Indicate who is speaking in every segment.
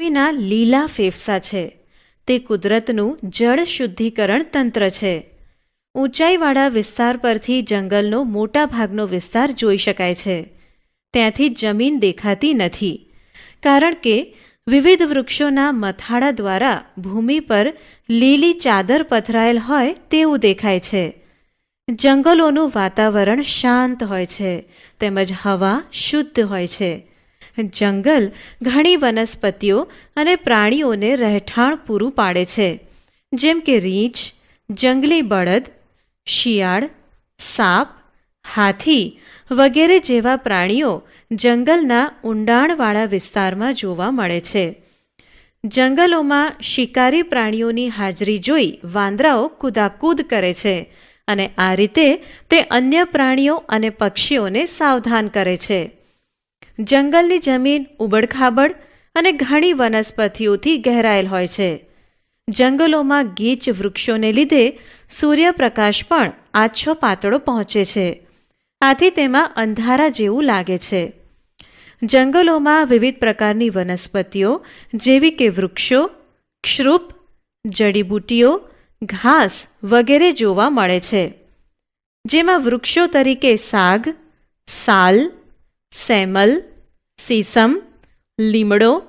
Speaker 1: વિના લીલા ફેફસા છે. તે કુદરતનું જળ શુદ્ધિકરણ તંત્ર છે. ઊંચાઈવાળા વિસ્તાર પરથી જંગલનો મોટા ભાગનો વિસ્તાર જોઈ શકાય છે. ત્યાંથી જમીન દેખાતી નથી. કારણ કે વિવિધ વૃક્ષોના મથાળા દ્વારા ભૂમિ પર લીલી ચાદર પથરાયેલ હોય તેવું દેખાય છે. જંગલોનું વાતાવરણ શાંત હોય છે, તેમજ હવા શુદ્ધ હોય છે. જંગલ ઘણી વનસ્પતિઓ અને પ્રાણીઓને રહેઠાણ પૂરું પાડે છે. જેમ કે રીંછ, જંગલી બળદ, શિયાળ, સાપ, હાથી વગેરે જેવા પ્રાણીઓ જંગલના ઊંડાણવાળા વિસ્તારમાં જોવા મળે છે. જંગલોમાં શિકારી પ્રાણીઓની હાજરી જોઈ વાંદરાઓ કૂદાકૂદ કરે છે અને આ રીતે તે અન્ય પ્રાણીઓ અને પક્ષીઓને સાવધાન કરે છે. જંગલની જમીન ઉબડખાબડ અને ઘણી વનસ્પતિઓથી ઘેરાયેલ હોય છે. જંગલોમાં ગીચ વૃક્ષોને લીધે સૂર્યપ્રકાશ પણ આછો પાતળો પહોંચે છે. આથી તેમાં અંધારા જેવું લાગે છે. જંગલોમાં વિવિધ પ્રકારની વનસ્પતિઓ જેવી કે વૃક્ષો ક્ષૃપ જડીબૂટીઓ, ઘાસ વગેરે જોવા મળે છે. જેમાં વૃક્ષો તરીકે સાગ, સાલ સેમલ, સીસમ, લીમડો,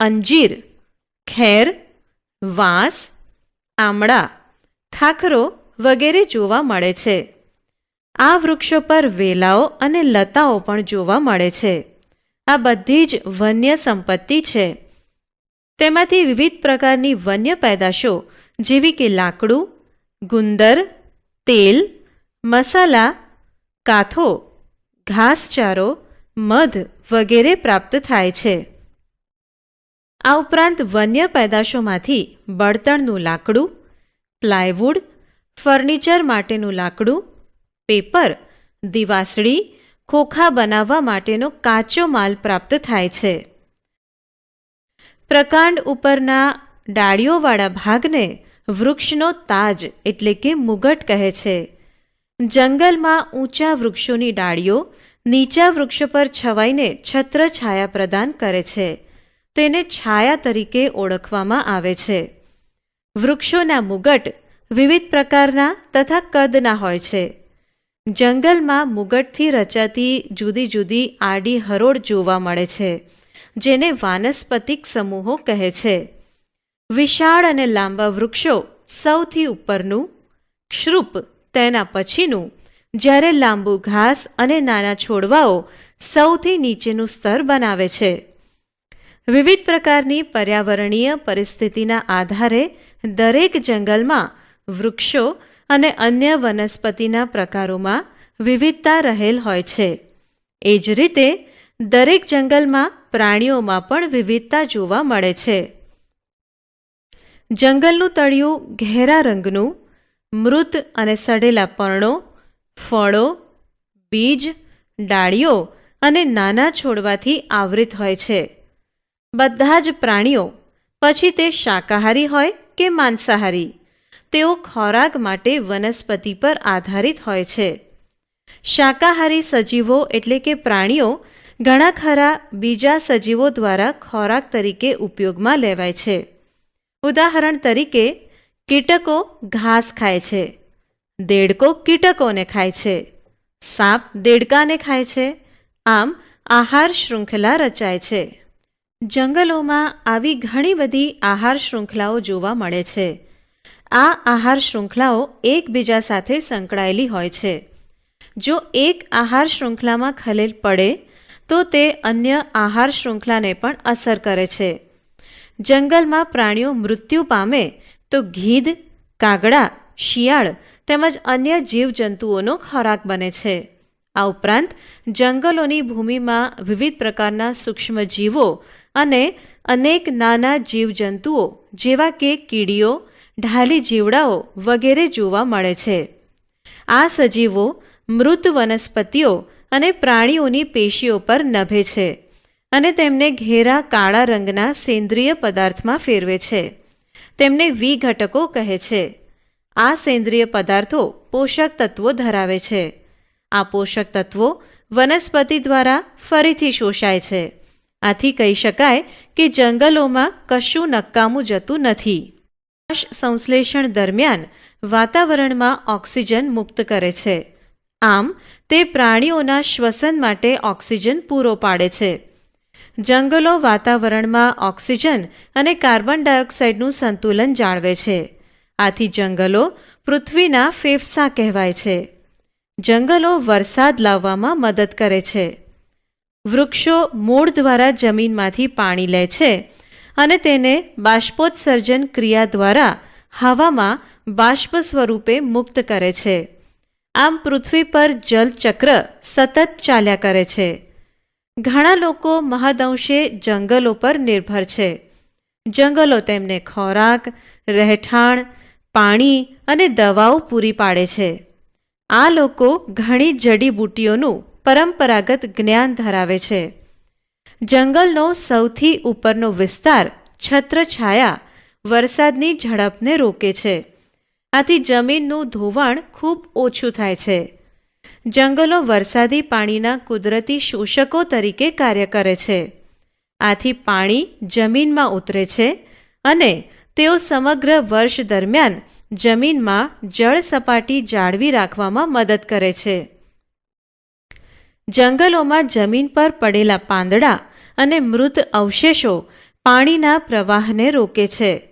Speaker 1: અંજીર, ખેર, વાંસ, આમળા, ખાખરો વગેરે જોવા મળે છે. આ વૃક્ષો પર વેલાઓ અને લતાઓ પણ જોવા મળે છે. આ બધી જ વન્ય સંપત્તિ છે. તેમાંથી વિવિધ પ્રકારની વન્ય પેદાશો જેવી કે લાકડું, ગુંદર, તેલ, મસાલા કાથો ઘાસચારો મધ વગેરે પ્રાપ્ત થાય છે. આ ઉપરાંત વન્ય પેદાશોમાંથી બળતણનું લાકડું, પ્લાયવુડ, ફર્નિચર માટેનું લાકડું, પેપર, દિવાસળી, ખોખા બનાવવા માટેનો કાચો માલ પ્રાપ્ત થાય છે. પ્રકાંડ ઉપરના ડાળીઓવાળા ભાગને વૃક્ષનો તાજ એટલે કે મુગટ કહે છે. જંગલમાં ઊંચા વૃક્ષોની ડાળીઓ નીચા વૃક્ષો પર છવાઈને છત્ર છાયા પ્રદાન કરે છે. તેને છાયા તરીકે ઓળખવામાં આવે છે. વૃક્ષોના મુગટ વિવિધ પ્રકારના તથા કદના હોય છે. જંગલમાં મુગટથી રચાતી જુદી જુદી આડી હરોળ જોવા મળે છે, જેને વાનસ્પતિક સમૂહો કહે છે. વિશાળ અને લાંબા વૃક્ષો સૌથી ઉપરનું ક્ષૃપ તેના પછીનું જ્યારે લાંબુ ઘાસ અને નાના છોડવાઓ સૌથી નીચેનું સ્તર બનાવે છે. વિવિધ પ્રકારની પર્યાવરણીય પરિસ્થિતિના આધારે દરેક જંગલમાં વૃક્ષો અને અન્ય વનસ્પતિના પ્રકારોમાં વિવિધતા રહેલ હોય છે. એ જ રીતે, દરેક જંગલમાં પ્રાણીઓમાં પણ વિવિધતા જોવા મળે છે. જંગલનું તળિયું ઘેરા રંગનું, મૃત અને સડેલા પર્ણો ફળો, બીજ, ડાળીઓ અને નાના છોડવાથી આવૃત હોય છે. બધા જ પ્રાણીઓ પછી તે શાકાહારી હોય કે માંસાહારી? તેઓ ખોરાક માટે વનસ્પતિ પર આધારિત હોય છે. શાકાહારી સજીવો એટલે કે પ્રાણીઓ ઘણા ખરા બીજા સજીવો દ્વારા ખોરાક તરીકે ઉપયોગમાં લેવાય છે. ઉદાહરણ તરીકે, કીટકો ઘાસ ખાય છે. દેડકો કીટકોને ખાય છે. સાપ દેડકાને ખાય છે. આમ આહાર શૃંખલા રચાય છે. જંગલોમાં આવી ઘણી બધી આહાર શૃંખલાઓ જોવા મળે છે. આ આહાર શૃંખલાઓ એકબીજા સાથે સંકળાયેલી હોય છે. જો એક આહાર શૃંખલામાં ખલેલ પડે, તો તે અન્ય આહાર શૃંખલાને પણ અસર કરે છે. જંગલમાં પ્રાણીઓ મૃત્યુ પામે તો ગીધ કાગડા, શિયાળ તેમજ અન્ય જીવજંતુઓનો ખોરાક બને છે. આ ઉપરાંત, જંગલોની ભૂમિમાં વિવિધ પ્રકારના સૂક્ષ્મ જીવો અને અનેક નાના જીવજંતુઓ જેવા કે કીડીઓ, ઢાલી જીવડાઓ વગેરે જોવા મળે છે. આ સજીવો મૃત વનસ્પતિઓ અને પ્રાણીઓની પેશીઓ પર નભે છે અને તેમને ઘેરા કાળા રંગના સેન્દ્રિય પદાર્થમાં ફેરવે છે. તેમને વિઘટકો કહે છે. આ સેન્દ્રિય પદાર્થો પોષક તત્વો ધરાવે છે. આ પોષક તત્વો વનસ્પતિ દ્વારા ફરીથી શોષાય છે. આથી કહી શકાય કે જંગલોમાં કશું નકામું જતું નથી. પ્રકાશ સંશ્લેષણ દરમિયાન વાતાવરણમાં ઓક્સિજન મુક્ત કરે છે. આમ, તે પ્રાણીઓના શ્વસન માટે ઓક્સિજન પૂરો પાડે છે. જંગલો વાતાવરણમાં ઓક્સિજન અને કાર્બન ડાયોક્સાઇડનું સંતુલન જાળવે છે. આથી જંગલો પૃથ્વીના ફેફસા કહેવાય છે. જંગલો વરસાદ લાવવામાં મદદ કરે છે. વૃક્ષો મૂળ દ્વારા જમીનમાંથી પાણી લે છે અને તેને બાષ્પોત્સર્જન ક્રિયા દ્વારા હવામાં બાષ્પ સ્વરૂપે મુક્ત કરે છે. આમ પૃથ્વી પર જલચક્ર સતત ચાલ્યા કરે છે. ઘણા લોકો મહદઅંશે જંગલો પર નિર્ભર છે. જંગલો તેમને ખોરાક, રહેઠાણ પાણી અને દવાઓ પૂરી પાડે છે. આ લોકો ઘણી જડીબુટ્ટીઓનું પરંપરાગત જ્ઞાન ધરાવે છે. જંગલનો સૌથી ઉપરનો વિસ્તાર છત્રછાયા વરસાદની ઝડપને રોકે છે. આથી જમીનનું ધોવાણ ખૂબ ઓછું થાય છે. જંગલો વરસાદી પાણીના કુદરતી શોષકો તરીકે કાર્ય કરે છે. આથી પાણી જમીનમાં ઉતરે છે અને તેઓ સમગ્ર વર્ષ દરમિયાન જમીનમાં જળ સપાટી જાળવી રાખવામાં મદદ કરે છે. જંગલોમાં જમીન પર પડેલા પાંદડા અને મૃત અવશેષો પાણીના પ્રવાહને રોકે છે.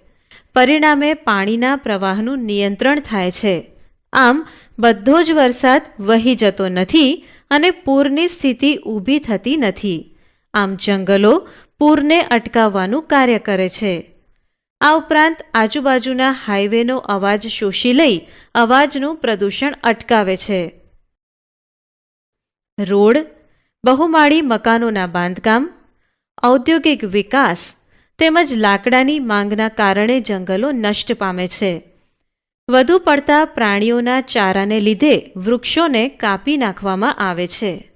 Speaker 1: પરિણામે પાણીના પ્રવાહનું નિયંત્રણ થાય છે. આમ, બધો જ વરસાદ વહી જતો નથી અને પૂરની સ્થિતિ ઊભી થતી નથી. આમ જંગલો પૂરને અટકાવવાનું કાર્ય કરે છે. આ ઉપરાંત આજુબાજુના હાઈવેનો અવાજ શોષી લઈ અવાજનું પ્રદૂષણ અટકાવે છે. રોડ, બહુમાળી મકાનોના બાંધકામ, ઔદ્યોગિક વિકાસ તેમજ લાકડાની માંગના કારણે જંગલો નષ્ટ પામે છે. વધુ પડતા પ્રાણીઓના ચારાને લીધે વૃક્ષોને કાપી નાખવામાં આવે છે.